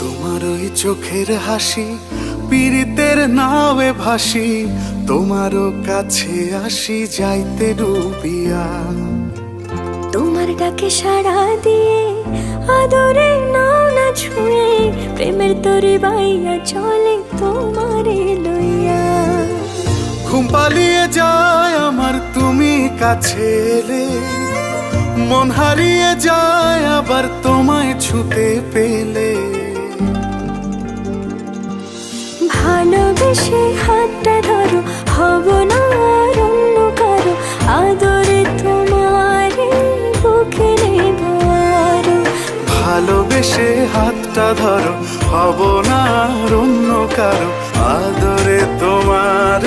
তোমার ওই চোখের হাসি, পীড়িতের নাওয়ে ভাসি তোমারও কাছে আসি যাইতে ডুবিয়া। তোমার ডাকে সাড়া দিয়ে আদরে নাও না ছুঁয়ে, প্রেমের তরি বাইয়া চলে তোমারে। ঘুম পালিয়ে যায় আমার তুমি কাছে এলে। মন হারিয়ে যায় আবার তোমায় ছুতে পেলে। ভালোবেসে হাতটা ধরো হব না আর অন্য কারও। আদরে তোমারে বুকে নেব ভালোবেসে হাতটা ধরো হব না আর অন্য কারও। আদরে তোমার